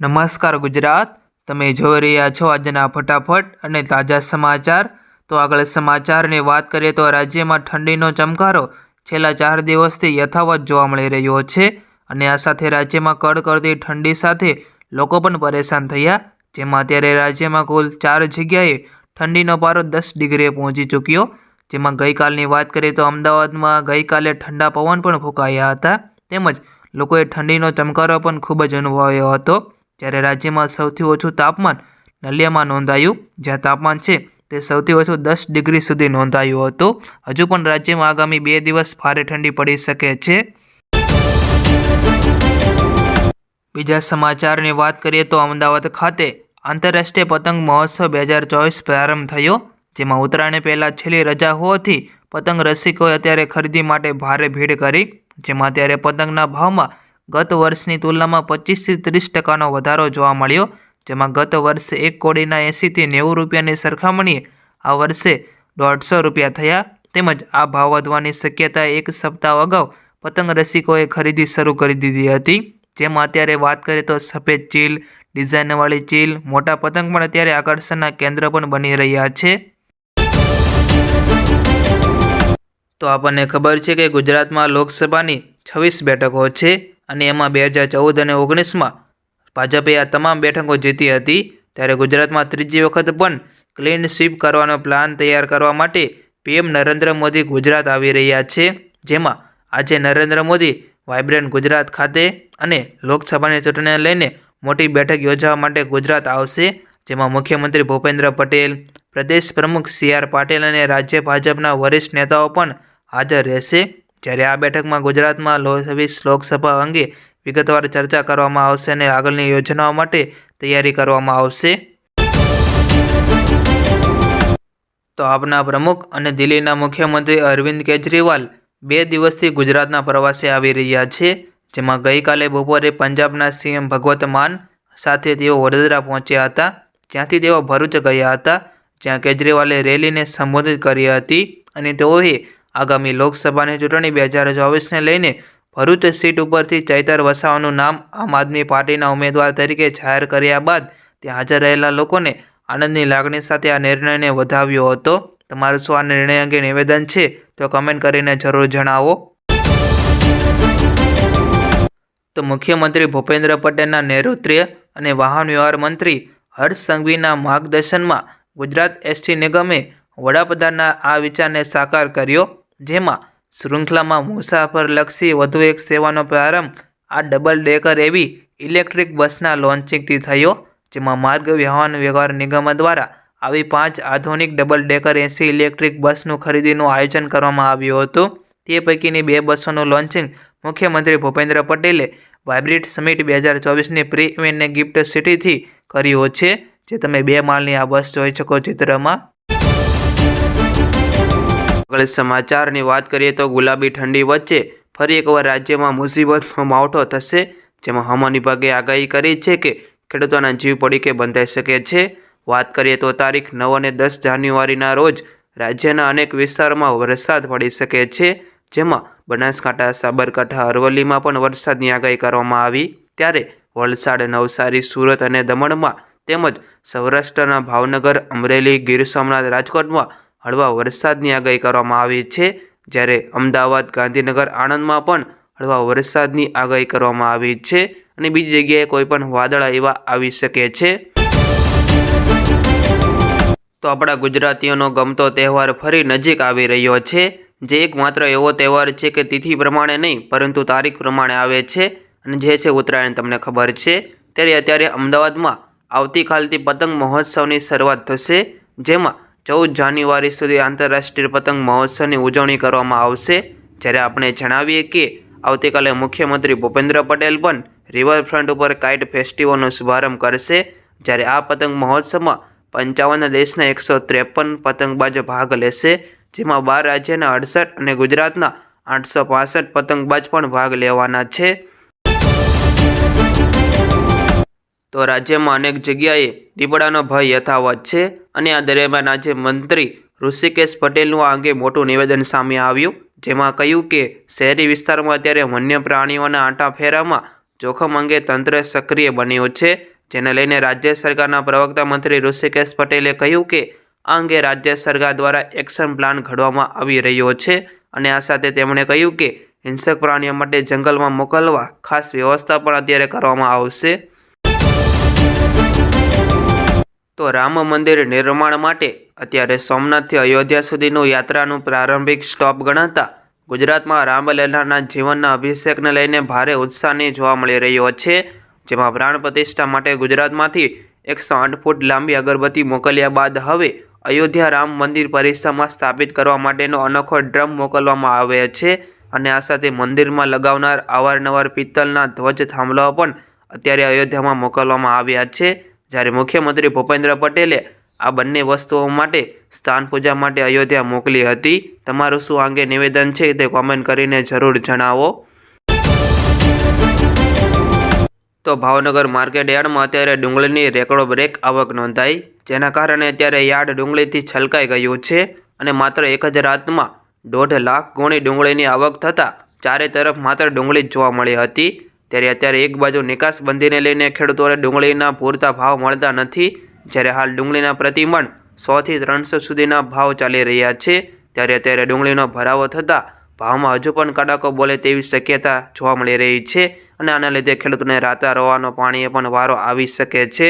નમસ્કાર ગુજરાત. તમે જોઈ રહ્યા છો આજના ફટાફટ અને તાજા સમાચાર. તો આગળ સમાચારની વાત કરીએ તો રાજ્યમાં ઠંડીનો ચમકારો છેલ્લા ચાર દિવસથી યથાવત જોવા મળી રહ્યો છે અને આ સાથે રાજ્યમાં કડકડતી ઠંડી સાથે લોકો પણ પરેશાન થયા. જેમાં અત્યારે રાજ્યમાં કુલ ચાર જગ્યાએ ઠંડીનો પારો દસ ડિગ્રીએ પહોંચી ચૂક્યો. જેમાં ગઈકાલની વાત કરીએ તો અમદાવાદમાં ગઈકાલે ઠંડા પવન પણ ફૂંકાયા હતા. તેમજ લોકોએ ઠંડીનો ચમકારો પણ ખૂબ જ અનુભવ્યો હતો. જ્યારે રાજ્યમાં સૌથી ઓછું તાપમાન નલિયામાં નોંધાયું, જ્યાં તાપમાન છે તે સૌથી ઓછું દસ ડિગ્રી સુધી નોંધાયું હતું. હજુ પણ રાજ્યમાં આગામી બે દિવસ ભારે ઠંડી પડી શકે છે. બીજા સમાચારની વાત કરીએ તો અમદાવાદ ખાતે આંતરરાષ્ટ્રીય પતંગ મહોત્સવ બે હજાર ચોવીસ પ્રારંભ થયો, જેમાં ઉત્તરાયણ પહેલાં છેલ્લી રજા હોવાથી પતંગ રસિકોએ અત્યારે ખરીદી માટે ભારે ભીડ કરી, જેમાં અત્યારે પતંગના ભાવમાં ગત વર્ષની તુલનામાં પચીસથી ત્રીસ ટકાનો વધારો જોવા મળ્યો, જેમાં ગત વર્ષે એક કોડીના એંસીથી નેવું રૂપિયાની સરખામણીએ આ વર્ષે દોઢસો રૂપિયા થયા. તેમજ આ ભાવ વધવાની શક્યતા એક સપ્તાહ અગાઉ પતંગ રસિકોએ ખરીદી શરૂ કરી દીધી હતી. જેમાં અત્યારે વાત કરીએ તો સફેદ ચીલ, ડિઝાઇનવાળી ચીલ, મોટા પતંગ પણ અત્યારે આકર્ષણના કેન્દ્ર પણ બની રહ્યા છે. તો આપણને ખબર છે કે ગુજરાતમાં લોકસભાની છવ્વીસ બેઠકો છે. અને એમાં બે હજાર ચૌદ અને ઓગણીસમાં ભાજપે આ તમામ બેઠકો જીતી હતી. ત્યારે ગુજરાતમાં ત્રીજી વખત પણ ક્લીન સ્વીપ કરવાનો પ્લાન તૈયાર કરવા માટે પીએમ નરેન્દ્ર મોદી ગુજરાત આવી રહ્યા છે. જેમાં આજે નરેન્દ્ર મોદી વાઇબ્રન્ટ ગુજરાત ખાતે અને લોકસભાની ચૂંટણીને લઈને મોટી બેઠક યોજવા માટે ગુજરાત આવશે. જેમાં મુખ્યમંત્રી ભૂપેન્દ્ર પટેલ, પ્રદેશ પ્રમુખ સી આર પાટીલ અને રાજ્ય ભાજપના વરિષ્ઠ નેતાઓ પણ હાજર રહેશે. જ્યારે આ બેઠકમાં ગુજરાતમાં છવ્વીસ લોકસભા અંગે વિગતવાર ચર્ચા કરવામાં આવશે અને આગળની યોજનાઓ માટે તૈયારી કરવામાં આવશે. તો આપના પ્રમુખ અને દિલ્હીના મુખ્યમંત્રી અરવિંદ કેજરીવાલ બે દિવસથી ગુજરાતના પ્રવાસે આવી રહ્યા છે, જેમાં ગઈકાલે બપોરે પંજાબના સીએમ ભગવત માન સાથે તેઓ વડોદરા પહોંચ્યા હતા. જ્યાંથી તેઓ ભરૂચ ગયા હતા, જ્યાં કેજરીવાલે રેલીને સંબોધિત કરી હતી અને તેઓએ આગામી લોકસભાની ચૂંટણી બે હજાર ચોવીસને લઈને ભરૂચ સીટ ઉપરથી ચૈતર વસાવાનું નામ આમ આદમી પાર્ટીના ઉમેદવાર તરીકે જાહેર કર્યા બાદ ત્યાં હાજર રહેલા લોકોને આનંદની લાગણી સાથે આ નિર્ણયને વધાવ્યો હતો. તમારું શું આ નિર્ણય અંગે નિવેદન છે તો કમેન્ટ કરીને જરૂર જણાવો. તો મુખ્યમંત્રી ભૂપેન્દ્ર પટેલના નેતૃત્વ અને વાહન વ્યવહાર મંત્રી હર્ષ સંઘવીના માર્ગદર્શનમાં ગુજરાત એસટી નિગમે વડાપ્રધાનના આ વિચારને સાકાર કર્યો. જેમાં શૃંખલામાં મુસાફરલક્ષી વધુ એક સેવાનો પ્રારંભ, આ ડબલ ડેકર એવી ઇલેક્ટ્રિક બસના લોન્ચિંગથી થયો, જેમાં માર્ગ વાહન વ્યવહાર નિગમ દ્વારા આવી પાંચ આધુનિક ડબલ ડેકર એસી ઇલેક્ટ્રિક બસનું ખરીદીનું આયોજન કરવામાં આવ્યું હતું. તે પૈકીની બે બસોનું લોન્ચિંગ મુખ્યમંત્રી ભૂપેન્દ્ર પટેલે વાઇબ્રિટ સમિટ બે હજાર ચોવીસની પ્રી ઇવેન્ટને ગિફ્ટ સિટીથી કર્યો છે. જે તમે બે માળની આ બસ જોઈ શકો ચિત્રમાં. આગળ સમાચારની વાત કરીએ તો ગુલાબી ઠંડી વચ્ચે ફરી એકવાર રાજ્યમાં મુસીબતનો માવઠો થશે, જેમાં હવામાન વિભાગે આગાહી કરી છે કે ખેડૂતોના જીવ પડી કે બંધાઈ શકે છે. વાત કરીએ તો તારીખ નવ અને દસ જાન્યુઆરીના રોજ રાજ્યના અનેક વિસ્તારોમાં વરસાદ પડી શકે છે, જેમાં બનાસકાંઠા, સાબરકાંઠા, અરવલ્લીમાં પણ વરસાદની આગાહી કરવામાં આવી. ત્યારે વલસાડ, નવસારી, સુરત અને દમણમાં તેમજ સૌરાષ્ટ્રના ભાવનગર, અમરેલી, ગીર સોમનાથ, રાજકોટમાં હળવા વરસાદની આગાહી કરવામાં આવી છે, જ્યારે અમદાવાદ, ગાંધીનગર, આણંદમાં પણ હળવા વરસાદની આગાહી કરવામાં આવી છે અને બીજી જગ્યાએ કોઈ પણ વાદળા એવા આવી શકે છે. તો આપણા ગુજરાતીઓનો ગમતો તહેવાર ફરી નજીક આવી રહ્યો છે, જે એક માત્ર એવો તહેવાર છે કે તિથિ પ્રમાણે નહીં, પરંતુ તારીખ પ્રમાણે આવે છે અને જે છે ઉત્તરાયણ તમને ખબર છે. ત્યારે અત્યારે અમદાવાદમાં આવતીકાલથી પતંગ મહોત્સવની શરૂઆત થશે, જેમાં ચૌદ જાન્યુઆરી સુધી આંતરરાષ્ટ્રીય પતંગ મહોત્સવની ઉજવણી કરવામાં આવશે. જ્યારે આપણે જણાવીએ કે આવતીકાલે મુખ્યમંત્રી ભૂપેન્દ્ર પટેલ પણ રિવરફ્રન્ટ ઉપર કાઇટ ફેસ્ટિવલનો શુભારંભ કરશે. જ્યારે આ પતંગ મહોત્સવમાં પંચાવન દેશના એકસો ત્રેપન પતંગબાજો ભાગ લેશે, જેમાં બાર રાજ્યના અડસઠ અને ગુજરાતના આઠસો પાસઠ પતંગબાજ પણ ભાગ લેવાના છે. તો રાજ્યમાં અનેક જગ્યાએ દીપડાનો ભય યથાવત છે અને આ દરમિયાન આજે મંત્રી ઋષિકેશ પટેલનું આ અંગે મોટું નિવેદન સામે આવ્યું, જેમાં કહ્યું કે શહેરી વિસ્તારમાં અત્યારે વન્ય પ્રાણીઓના આંટા ફેરામાં જોખમ અંગે તંત્ર સક્રિય બન્યું છે. જેને લઈને રાજ્ય સરકારના પ્રવક્તા મંત્રી ઋષિકેશ પટેલે કહ્યું કે આ અંગે રાજ્ય સરકાર દ્વારા એક્શન પ્લાન ઘડવામાં આવી રહ્યો છે અને આ સાથે તેમણે કહ્યું કે હિંસક પ્રાણીઓ માટે જંગલમાં મોકલવા ખાસ વ્યવસ્થા પણ અત્યારે કરવામાં આવશે. તો રામ મંદિર નિર્માણ માટે અત્યારે સોમનાથથી અયોધ્યા સુધીનું યાત્રાનું પ્રારંભિક સ્ટોપ ગણાતા ગુજરાતમાં રામલલ્લાના જીવનના અભિષેકને લઈને ભારે ઉત્સાહની જોવા મળી રહ્યો છે, જેમાં પ્રાણ પ્રતિષ્ઠા માટે ગુજરાતમાંથી એકસો આઠ ફૂટ લાંબી અગરબત્તી મોકલ્યા બાદ હવે અયોધ્યા રામ મંદિર પરિસરમાં સ્થાપિત કરવા માટેનો અનોખો ડ્રમ મોકલવામાં આવે છે અને આ સાથે મંદિરમાં લગાવનાર અવારનવાર પિત્તલના ધ્વજ થાંભલાઓ પણ અત્યારે અયોધ્યામાં મોકલવામાં આવ્યા છે. જ્યારે મુખ્યમંત્રી ભૂપેન્દ્ર પટેલે આ બંને વસ્તુઓ માટે સ્થાન પૂજા માટે અયોધ્યા મોકલી હતી, તમારું શું અંગે નિવેદન છે તે કોમેન્ટ કરીને જરૂર જણાવો. તો ભાવનગર માર્કેટ યાર્ડમાં અત્યારે ડુંગળીની રેકડો બ્રેક આવક નોંધાઈ, જેના કારણે અત્યારે યાર્ડ ડુંગળીથી છલકાઈ ગયું છે અને માત્ર એક જ રાતમાં દોઢ લાખ ગુણી ડુંગળીની આવક થતાં ચારે તરફ માત્ર ડુંગળી જ જોવા મળી હતી. ત્યારે અત્યારે એક બાજુ નિકાસ બંધીને લઈને ખેડૂતોને ડુંગળીના પૂરતા ભાવ મળતા નથી, જ્યારે હાલ ડુંગળીના પ્રતિમણ સોથી ત્રણસો સુધીના ભાવ ચાલી રહ્યા છે. ત્યારે અત્યારે ડુંગળીનો ભરાવો થતાં ભાવમાં હજુ પણ કડાકો બોલે તેવી શક્યતા જોવા મળી રહી છે અને આના લીધે ખેડૂતોને રાતા રોવાનો પાણીએ પણ વારો આવી શકે છે.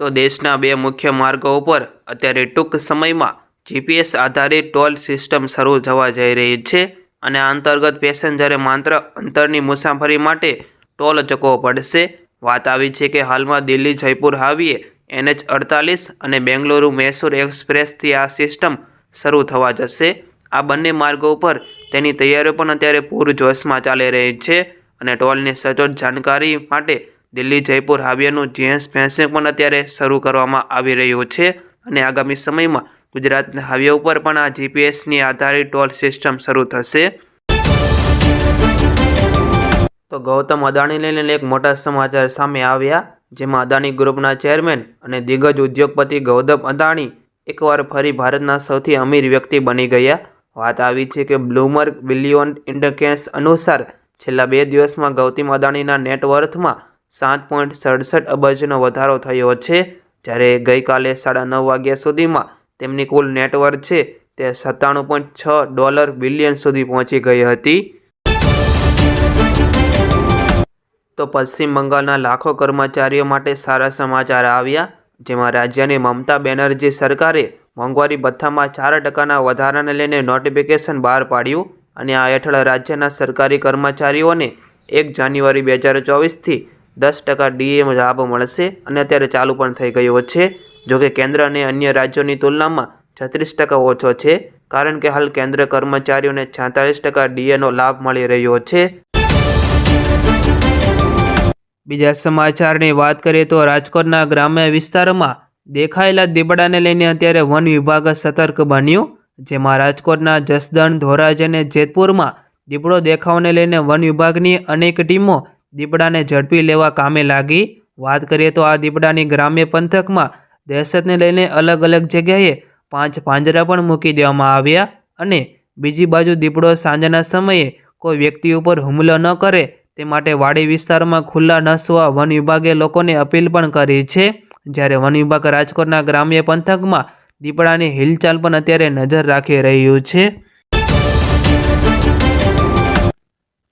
તો દેશના બે મુખ્ય માર્ગો ઉપર અત્યારે ટૂંક સમયમાં જીપીએસ આધારિત ટોલ સિસ્ટમ શરૂ થવા જઈ રહી છે. અને આ અંતર્ગત પેસેન્જરે માત્ર અંતરની મુસાફરી માટે ટોલ ચૂકવવો પડશે. વાત આવી છે કે હાલમાં દિલ્હી જયપુર હાવીએ એનએચ અડતાલીસ અને બેંગલુરુ મૈસૂર એક્સપ્રેસથી આ સિસ્ટમ શરૂ થવા જશે. આ બંને માર્ગો ઉપર તેની તૈયારીઓ પણ અત્યારે પૂરજોશમાં ચાલી રહી છે અને ટોલની સચોટ જાણકારી માટે દિલ્હી જયપુર હાવીએનું જીએસ ફેન્સિંગ પણ અત્યારે શરૂ કરવામાં આવી રહ્યું છે અને આગામી સમયમાં ગુજરાતના હાઈવે ઉપર પણ આ જીપીએસની આધારિત ટોલ સિસ્ટમ શરૂ થશે. તો ગૌતમ અદાણીને લઈને એક મોટા સમાચાર સામે આવ્યા, જેમાં અદાણી ગ્રુપના ચેરમેન અને દિગ્ગજ ઉદ્યોગપતિ ગૌતમ અદાણી એકવાર ફરી ભારતના સૌથી અમીર વ્યક્તિ બની ગયા. વાત આવી છે કે બ્લૂમર્ગ બિલિયોન ઇન્ડકેન્સ અનુસાર છેલ્લા બે દિવસમાં ગૌતમ અદાણીના નેટવર્થમાં સાત પોઈન્ટ સડસઠ અબજનો વધારો થયો છે. જ્યારે ગઈકાલે સાડા નવ વાગ્યા સુધીમાં તેમની કુલ નેટવર્ક છે તે સત્તાણું પોઈન્ટ છ ડોલર બિલિયન સુધી પહોંચી ગઈ હતી. તો પશ્ચિમ બંગાળના લાખો કર્મચારીઓ માટે સારા સમાચાર આવ્યા, જેમાં રાજ્યની મમતા બેનર્જી સરકારે મોંઘવારી ભથ્થામાં ચાર ટકાના વધારાને લઈને નોટિફિકેશન બહાર પાડ્યું અને આ હેઠળ રાજ્યના સરકારી કર્મચારીઓને એક જાન્યુઆરી બે હજાર ચોવીસથી દસ ટકા ડીએમ લાભ મળશે અને અત્યારે ચાલુ પણ થઈ ગયો છે. જોકે કેન્દ્ર અને અન્ય રાજ્યોની તુલનામાં છત્રીસ ટકા ઓછો છે, કારણ કે હાલ કેન્દ્ર કર્મચારીઓને છેતાલીસ ટકા ડીએનો લાભ મળી રહ્યો છે. બીજા સમાચારની વાત કરીએ તો રાજકોટના ગ્રામ્ય વિસ્તારમાં દેખાયેલા દીપડાને લઈને અત્યારે વન વિભાગ સતર્ક બન્યું, જેમાં રાજકોટના જસદણ, ધોરાજ અને જેતપુરમાં દીપડો દેખાવને લઈને વન વિભાગની અનેક ટીમો દીપડાને ઝડપી લેવા કામે લાગી. વાત કરીએ તો આ દીપડાની ગ્રામ્ય પંથકમાં દહેશતને લઈને અલગ અલગ જગ્યાએ પાંચ પાંજરા પણ મૂકી દેવામાં આવ્યા અને બીજી બાજુ દીપડો સાંજના સમયે કોઈ વ્યક્તિ ઉપર હુમલો ન કરે તે માટે વાડી વિસ્તારમાં ખુલ્લા ન સુવા વન વિભાગે લોકોને અપીલ પણ કરી છે. જ્યારે વન વિભાગ રાજકોટના ગ્રામ્ય પંથકમાં દીપડાની હિલચાલ પણ અત્યારે નજર રાખી રહ્યું છે.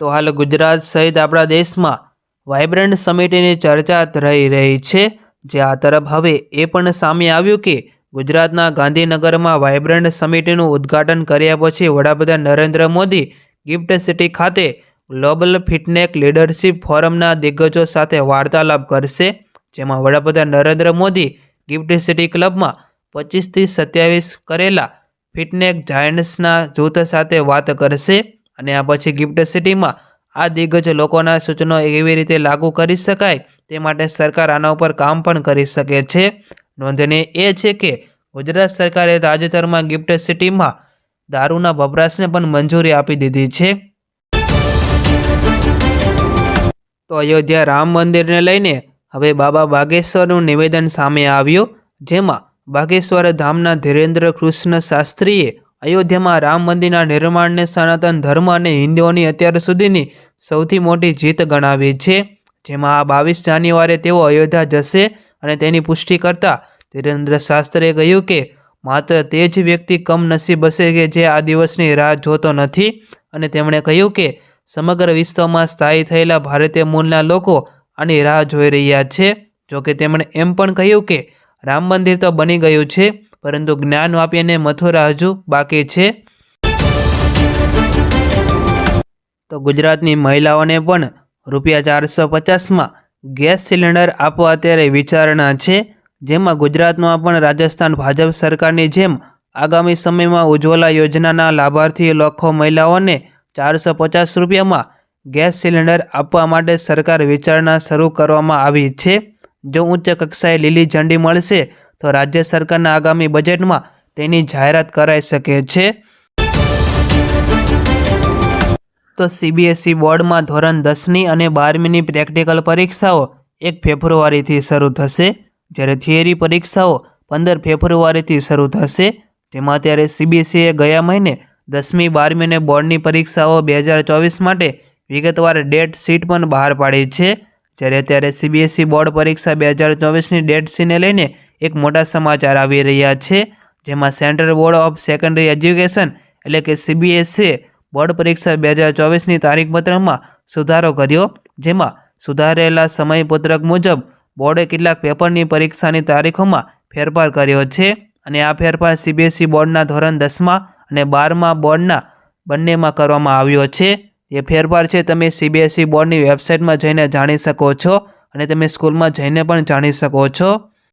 તો હાલ ગુજરાત સહિત આપણા દેશમાં વાઇબ્રન્ટ સમિટીની ચર્ચા રહી રહી છે. જે આ તરફ હવે એ પણ સામે આવ્યું કે ગુજરાતના ગાંધીનગરમાં વાઇબ્રન્ટ સમિટનું ઉદ્ઘાટન કર્યા પછી વડાપ્રધાન નરેન્દ્ર મોદી ગિફ્ટ સિટી ખાતે ગ્લોબલ ફિટનેક લીડરશિપ ફોરમના દિગ્ગજો સાથે વાર્તાલાપ કરશે, જેમાં વડાપ્રધાન નરેન્દ્ર મોદી ગિફ્ટ સિટી ક્લબમાં પચીસથી સત્યાવીસ કરેલા ફિટનેક જાયન્ટ્સના જૂથ સાથે વાત કરશે અને આ પછી ગિફ્ટ સિટીમાં આ દિગ્ગજ લોકોના સૂચનો કેવી રીતે લાગુ કરી શકાય તે માટે સરકાર આના ઉપર કામ પણ કરી શકે છે. નોંધનીય એ છે કે ગુજરાત સરકારે તાજેતરમાં ગિફ્ટ સિટીમાં દારૂના વપરાશને પણ મંજૂરી આપી દીધી છે. તો અયોધ્યા રામ મંદિરને લઈને હવે બાબા બાગેશ્વરનું નિવેદન સામે આવ્યું, જેમાં બાગેશ્વર ધામના ધીરેન્દ્ર કૃષ્ણ શાસ્ત્રીએ અયોધ્યામાં રામ મંદિરના નિર્માણને સનાતન ધર્મ અને હિન્દુઓની અત્યાર સુધીની સૌથી મોટી જીત ગણાવી છે. જેમાં આ બાવીસ જાન્યુઆરીએ તેઓ અયોધ્યા જશે અને તેની પુષ્ટિ કરતા ધીરેન્દ્ર શાસ્ત્રીએ કહ્યું કે, માત્ર તે જ વ્યક્તિ કમનસીબ હશે કે જે આ દિવસની રાહ જોતો નથી. અને તેમણે કહ્યું કે, સમગ્ર વિશ્વમાં સ્થાયી થયેલા ભારતીય મૂળના લોકો આની રાહ જોઈ રહ્યા છે. જોકે તેમણે એમ પણ કહ્યું કે, રામ મંદિર તો બની ગયું છે પરંતુ જ્ઞાન વાપીને મથુરા હજુ બાકી છે. તો ગુજરાતની મહિલાઓને પણ રૂપિયા ચારસો પચાસમાં ગેસ સિલિન્ડર આપવા અત્યારે વિચારણા છે. જેમાં ગુજરાતમાં પણ રાજસ્થાન ભાજપ સરકારની જેમ આગામી સમયમાં ઉજ્જવલા યોજનાના લાભાર્થી લાખો મહિલાઓને ચારસો પચાસ રૂપિયામાં ગેસ સિલિન્ડર આપવા માટે સરકાર વિચારણા શરૂ કરવામાં આવી છે. જો ઉચ્ચ કક્ષાએ લીલી ઝંડી મળશે તો રાજ્ય સરકારના આગામી બજેટમાં તેની જાહેરાત કરાઈ શકે છે. તો સીબીએસઈ બોર્ડમાં ધોરણ દસની અને બારમીની પ્રેક્ટિકલ પરીક્ષાઓ એક ફેબ્રુઆરીથી શરૂ થશે, જ્યારે થિયરી પરીક્ષાઓ પંદર ફેબ્રુઆરીથી શરૂ થશે, જેમાં અત્યારે સીબીએસઈએ ગયા મહિને દસમી, બારમી અને બોર્ડની પરીક્ષાઓ બે હજાર ચોવીસ માટે વિગતવાર ડેટ શીટ પણ બહાર પાડી છે. જ્યારે અત્યારે સીબીએસઈ બોર્ડ પરીક્ષા બે હજાર ચોવીસની ડેટ શીટને લઈને એક મોટા સમાચાર આવી રહ્યા છે, જેમાં central board of secondary education એટલે કે સીબીએસએ બોર્ડ પરીક્ષા બે હજાર ચોવીસની તારીખપત્રમાં સુધારો કર્યો, જેમાં સુધારેલા સમયપત્રક મુજબ બોર્ડે કેટલાક પેપરની પરીક્ષાની તારીખોમાં ફેરફાર કર્યો છે અને આ ફેરફાર સીબીએસઈ બોર્ડના ધોરણ દસમાં અને બારમાં બોર્ડના બંનેમાં કરવામાં આવ્યો છે. એ ફેરફાર છે તમે સીબીએસઈ બોર્ડની વેબસાઇટમાં જઈને જાણી શકો છો અને તમે સ્કૂલમાં જઈને પણ જાણી શકો છો.